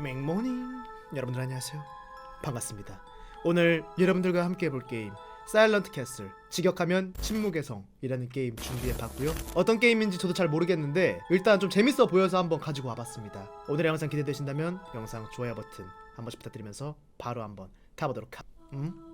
맥모닝 여러분들 안녕하세요. 반갑습니다. 오늘 여러분들과 함께 해볼 게임 사일런트 캐슬 직역하면 침묵의 성이라는 게임 준비해봤고요. 어떤 게임인지 저도 잘 모르겠는데 일단 좀 재밌어 보여서 한번 가지고 와봤습니다. 오늘의 영상 기대되신다면 영상 좋아요 버튼 한 번씩 부탁드리면서 바로 한번 가보도록 하... 음?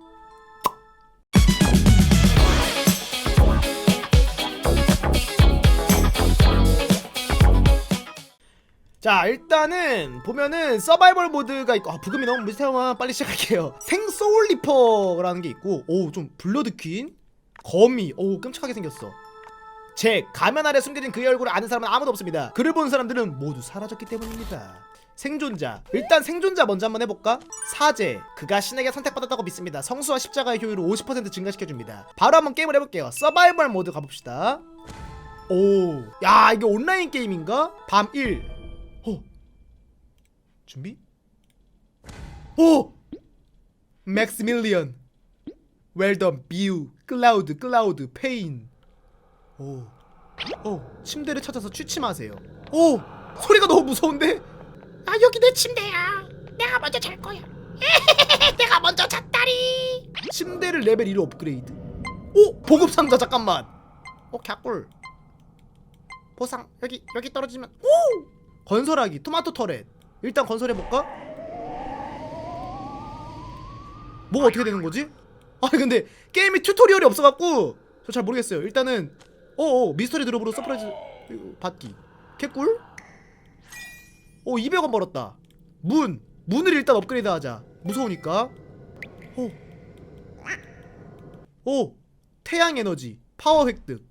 자 일단은 보면은 서바이벌 모드가 있고 아 부금이 너무 무서워. 빨리 시작할게요. 생소울 리퍼라는 게 있고 오 좀 블러드 퀸? 거미. 오 끔찍하게 생겼어. 제 가면 아래 숨겨진 그의 얼굴을 아는 사람은 아무도 없습니다. 그를 본 사람들은 모두 사라졌기 때문입니다. 생존자. 일단 생존자 먼저 한번 해볼까? 사제. 그가 신에게 선택받았다고 믿습니다. 성수와 십자가의 효율을 50% 증가시켜줍니다. 바로 한번 게임을 해볼게요. 서바이벌 모드 가봅시다. 오, 야 이게 온라인 게임인가? 밤 1. 어. 준비? 오! 맥스밀리언. 웰던 뷰. 클라우드 클라우드 페인. 오. 오, 침대를 찾아서 취침하세요. 오! 소리가 너무 무서운데? 아 여기 내 침대야. 내가 먼저 잘 거야. 내가 먼저 잤다리. 침대를 레벨 1로 업그레이드. 오! 보급 상자 잠깐만. 오 갸꿀. 보상 여기 여기 떨어지면 오! 건설하기 토마토 터렛. 일단 건설해 볼까? 뭐가 어떻게 되는 거지? 아 근데 게임이 튜토리얼이 없어갖고 저 잘 모르겠어요. 일단은 어어 미스터리 드롭으로 서프라이즈 받기 개꿀. 오 200원 벌었다. 문 문을 일단 업그레이드 하자. 무서우니까. 오. 오 태양 에너지 파워 획득.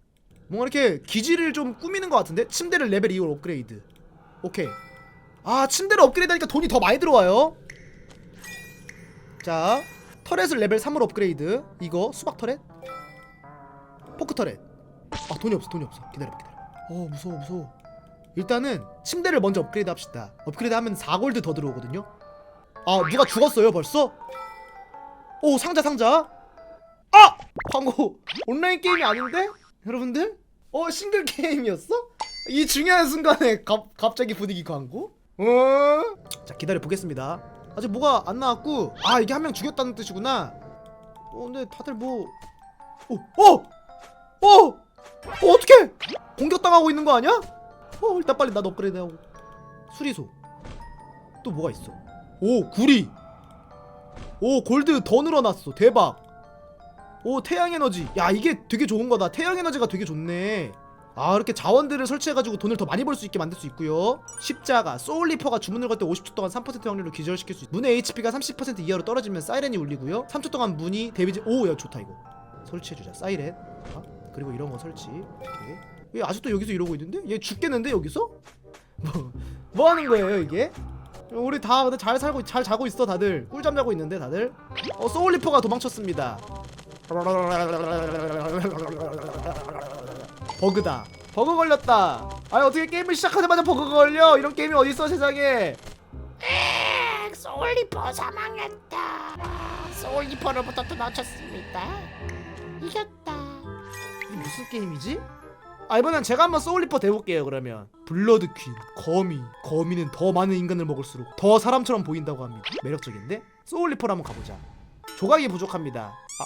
뭔가 이렇게 기지를 좀 꾸미는 것 같은데 침대를 레벨 2로 업그레이드. 오케이. 아 침대를 업그레이드하니까 돈이 더 많이 들어와요. 자 터렛을 레벨 3으로 업그레이드. 이거 수박 터렛. 포크 터렛. 아 돈이 없어 돈이 없어. 기다려봐 기다려. 어 무서워 무서워. 일단은 침대를 먼저 업그레이드 합시다. 업그레이드 하면 4골드 더 들어오거든요. 아 누가 죽었어요 벌써? 오 상자 상자. 아 광고 온라인 게임이 아닌데 여러분들? 어 싱글 게임이었어? 이 중요한 순간에 갑, 갑자기 분위기 광고? 어? 자 기다려 보겠습니다. 아직 뭐가 안 나왔고 아 이게 한 명 죽였다는 뜻이구나. 어 근데 다들 뭐 어! 어! 어! 어 어떻게 공격당하고 있는 거 아니야? 어 일단 빨리 나도 업그레이드 하고 수리소 또 뭐가 있어? 오 구리 오 골드 더 늘어났어 대박 오 태양 에너지 야 이게 되게 좋은 거다 태양 에너지가 되게 좋네 아 이렇게 자원들을 설치해가지고 돈을 더 많이 벌 수 있게 만들 수 있고요 십자가 소울리퍼가 주문을 걸 때 50초 동안 3% 확률로 기절시킬 수있 문의 HP가 30% 이하로 떨어지면 사이렌이 울리고요 3초 동안 문이 데미지 오야 좋다 이거 설치해주자 사이렌 아, 그리고 이런 거 설치 오케이. 얘 아직도 여기서 이러고 있는데? 얘 죽겠는데 여기서? 뭐, 뭐 하는 거예요 이게? 우리 다잘 살고 잘 자고 있어 다들 꿀잠 자고 있는데 다들 어 소울리퍼가 도망쳤습니다 버그다. 버그 걸렸다. 아니 어떻게 게임을 시작하자마자 버그 걸려? 이런 게임이 어딨어 세상에? 엑 소울리퍼 사망했다. 아, 소울리퍼로부터 또 놓쳤습니다. 이겼다. 이게 무슨 게임이지? 아 이번엔 제가 한번 소울리퍼 대볼게요 그러면. 블러드 퀸 거미. 거미는 더 많은 인간을 먹을수록 더 사람처럼 보인다고 합니다. 매력적인데? 소울리퍼로 한번 가보자. 조각이 부족합니다. 아.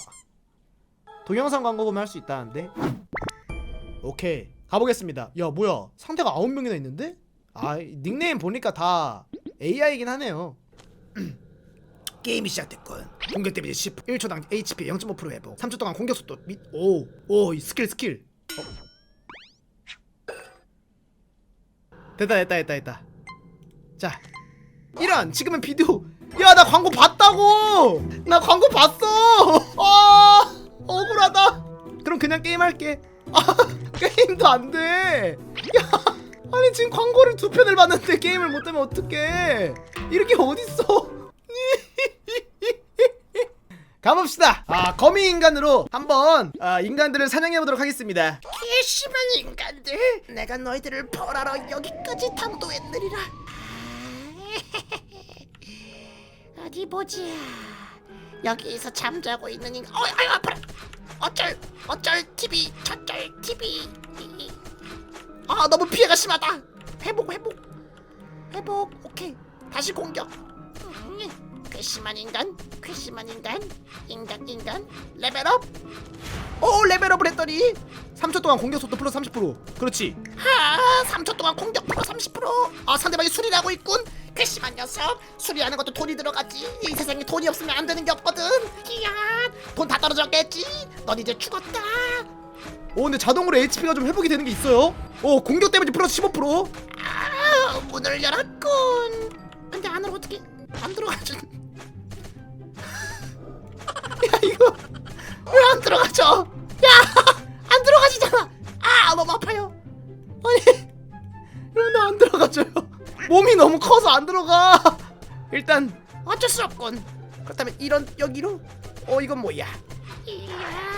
동영상 광고 보면 할 수 있다는데 오케이. 가보겠습니다. 야 뭐야? 상대가 9명이나 있는데? 아 닉네임 보니까 다 AI이긴 하네요. 게임이 시작됐군. 공격 데미지 10 1초당 HP 0.5% 회복. 3초 동안 공격 속도 및 오! 오! 이 스킬 스킬. 어. 됐다 됐다 됐다 됐다. 자 이런 지금은 비디오. 야 나 광고 봤다고! 나 광고 봤어! 아 억울하다. 그럼 그냥 게임 할게. 아 게임도 안 돼 야 아니 지금 광고를 두 편을 봤는데 게임을 못 하면 어떡해 이렇게 어딨어 가봅시다 아 거미 인간으로 한번 아, 인간들을 사냥해 보도록 하겠습니다 개심한 인간들. 내가 너희들을 벌하러 여기까지 당도했느리라. 아, 어디 보자. 여기서 잠자고 있는 인간. 어, 아유 아파라. 어쩔 어쩔 TV 저쩔 TV. 아 너무 피해가 심하다. 회복 회복 회복 오케이. 다시 공격. 음, 괘씸한 인간, 괘씸한 인간, 인간 인간 레벨업. 오 레벨업을 했더니 3초 동안 공격 속도 플러스 30% 그렇지 하, 3초 동안 공격 플러스 30%. 아 상대방이 수리를 하고 있군. 괘씸한 녀석. 수리하는 것도 돈이 들어가지. 이 세상에 돈이 없으면 안 되는 게 없거든. 이야, 돈 다 떨어졌겠지. 넌 이제 죽었다. 오 근데 자동으로 HP가 좀 회복이 되는 게 있어요 오 공격 데미지 플러스 15% 아, 문을 열었군. 근데 안으로 어떻게 안 들어가죠? 야 이거 왜 안 들어가죠? 야, 안 들어가지잖아. 아, 너무 아파요. 아니 이러면 안 들어가져요 몸이 너무 커서 안 들어가 일단 어쩔 수 없군. 그렇다면 이런 여기로 어 이건 뭐야 이야,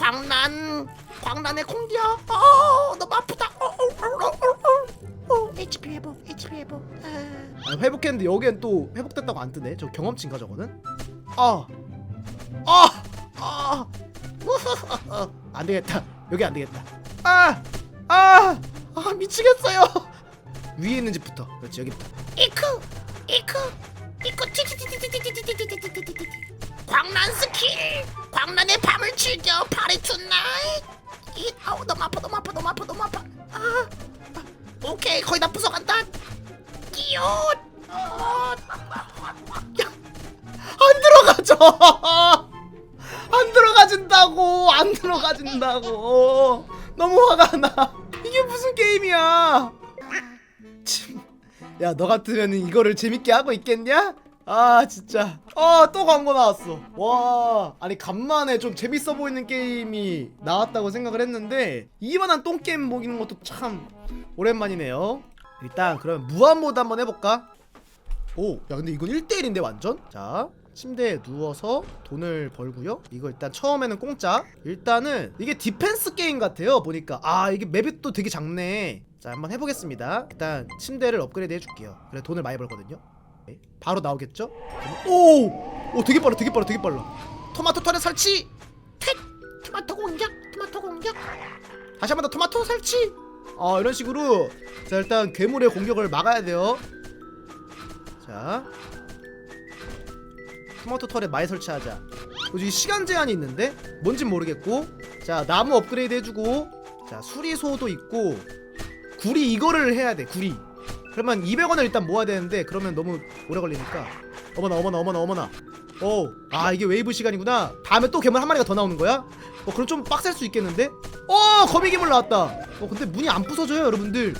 광란, 광란의 공격. 어, 너무 아프다. 어, 어, 어, 어, 어, 어. HP 회복, HP 회복. 아. 아, 회복했는데 여기엔 또 회복됐다고 안 뜨네 저 경험치인가 저거는 아, 아, 아. 안 되겠다 여기 안 되겠다 아, 아, 아 미치겠어요 위에 있는 집부터 그렇지 여기부터 이크 이크 이크 광란 스킬 광란의 밤을 즐겨 파리 투나잇 이 아우 너무 아파 너무 아파 너무 아파 너무 아파. 아, 아. 오케이 거의 다 부숴간다. 끼옷. 어, 안 들어가죠. 안 들어가진다고 안 들어가진다고. 너무 화가 나. 이게 무슨 게임이야? 참. 야, 너 같으면 이거를 재밌게 하고 있겠냐? 아, 진짜. 아, 또 광고 나왔어. 와, 아니 간만에 좀 재밌어 보이는 게임이 나왔다고 생각을 했는데 이만한 똥 게임 먹이는 것도 참 오랜만이네요. 일단 그러면 무한 모드 한번 해볼까? 오, 야, 근데 이건 1대1인데 완전? 자. 침대에 누워서 돈을 벌고요. 이거 일단 처음에는 공짜. 일단은 이게 디펜스 게임 같아요. 보니까 아 이게 맵이 또 되게 작네. 자 한번 해보겠습니다. 일단 침대를 업그레이드 해줄게요. 그래 돈을 많이 벌거든요. 네, 바로 나오겠죠? 오, 오 되게 빨라, 되게 빨라, 되게 빨라. 토마토 털에 설치. 텟 토마토 공격 토마토 공격 다시 한 번 더 토마토 설치. 어 이런 식으로 자 일단 괴물의 공격을 막아야 돼요. 자 토마토 털에 많이 설치하자. 그리고 이 시간 제한이 있는데 뭔진 모르겠고 자 나무 업그레이드 해주고 자 수리소도 있고 구리 이거를 해야 돼 구리. 그러면 200원을 일단 모아야 되는데 그러면 너무 오래 걸리니까. 어머나 어머나 어머나 어머나. 오아 이게 웨이브 시간이구나. 다음에 또 괴물 한 마리가 더 나오는 거야? 어 그럼 좀 빡셀 수 있겠는데? 어 거미 괴물 나왔다. 어 근데 문이 안 부서져요 여러분들.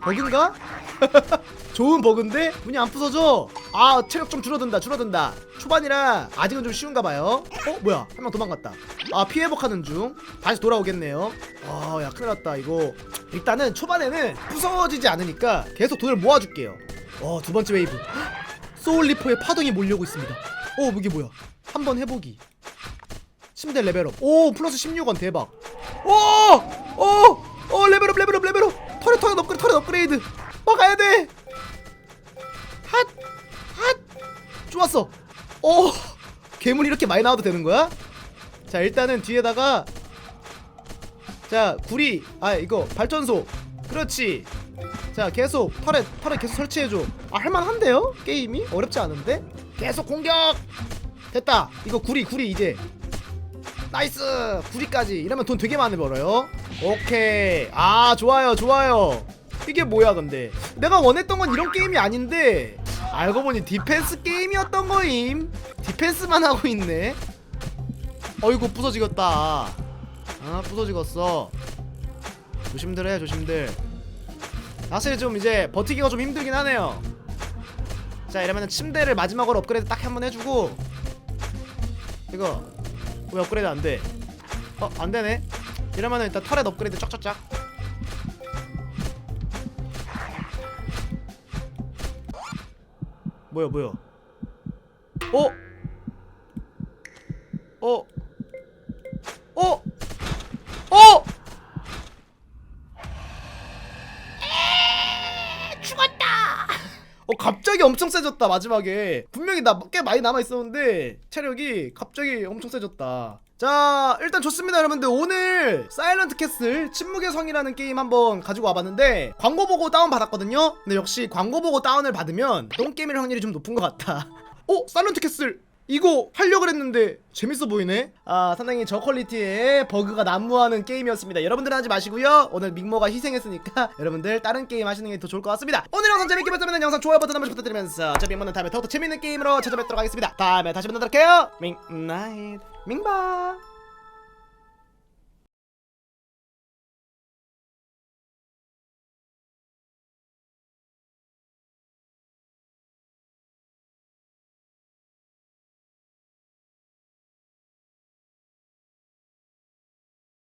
버그인가? 좋은 버그인데? 문이 안 부서져. 아 체력 좀 줄어든다 줄어든다. 초반이라 아직은 좀 쉬운가 봐요. 어 뭐야? 한 명 도망갔다. 아 피해 회복하는 중. 다시 돌아오겠네요. 아야 큰일 났다 이거 일단은 초반에는 부서지지 않으니까 계속 돈을 모아줄게요. 어 두 번째 웨이브. 소울리퍼의 파동이 몰려오고 있습니다. 어 이게 뭐야? 한 번 해보기. 침대 레벨업. 오 플러스 16원 대박. 오오오 레벨업 레벨업 레벨업. 털에 털에 업그레이드 털에 업그레이드. 막아야 돼. 핫 핫! 좋았어. 오 괴물이 이렇게 많이 나와도 되는 거야? 자 일단은 뒤에다가 자 구리. 아 이거 발전소. 그렇지. 자 계속 털에 털에 계속 설치해줘. 아 할만한데요? 게임이? 어렵지 않은데? 계속 공격! 됐다. 이거 구리 구리 이제. 나이스! 구리까지. 이러면 돈 되게 많이 벌어요. 오케이. 아 좋아요 좋아요. 이게 뭐야 근데? 내가 원했던 건 이런 게임이 아닌데. 알고 보니 디펜스 게임이었던 거임. 디펜스만 하고 있네. 어이구 부서지겠다 아 부서지겠어. 조심들 해 조심들. 사실 좀 이제 버티기가 좀 힘들긴 하네요. 자 이러면은 침대를 마지막으로 업그레이드 딱 한 번 해주고. 이거 왜 업그레이드 안돼? 어 안되네. 이러면은 일단 터렛 업그레이드 쫙쫙쫙. 뭐야 뭐야? 어? 어? 어? 갑자기 엄청 세졌다 마지막에. 분명히 나 꽤 많이 남아 있었는데 체력이 갑자기 엄청 세졌다. 자 일단 좋습니다 여러분들. 오늘 사일런트 캐슬 침묵의 성이라는 게임 한번 가지고 와봤는데 광고 보고 다운 받았거든요? 근데 역시 광고 보고 다운을 받으면 똥게임일 확률이 좀 높은 것 같다. 어? 사일런트 캐슬 이거 하려고 했는데 재밌어 보이네. 아 상당히 저퀄리티의 버그가 난무하는 게임이었습니다. 여러분들은 하지 마시고요. 오늘 믹모가 희생했으니까 여러분들 다른 게임 하시는 게 더 좋을 것 같습니다. 오늘 영상 재밌게 봤다면 영상 좋아요 버튼 한 번씩 부탁드리면서 저 믹모는 다음에 더욱더 재밌는 게임으로 찾아뵙도록 하겠습니다. 다음에 다시 만나도록 해요. 밍나잇. 밍바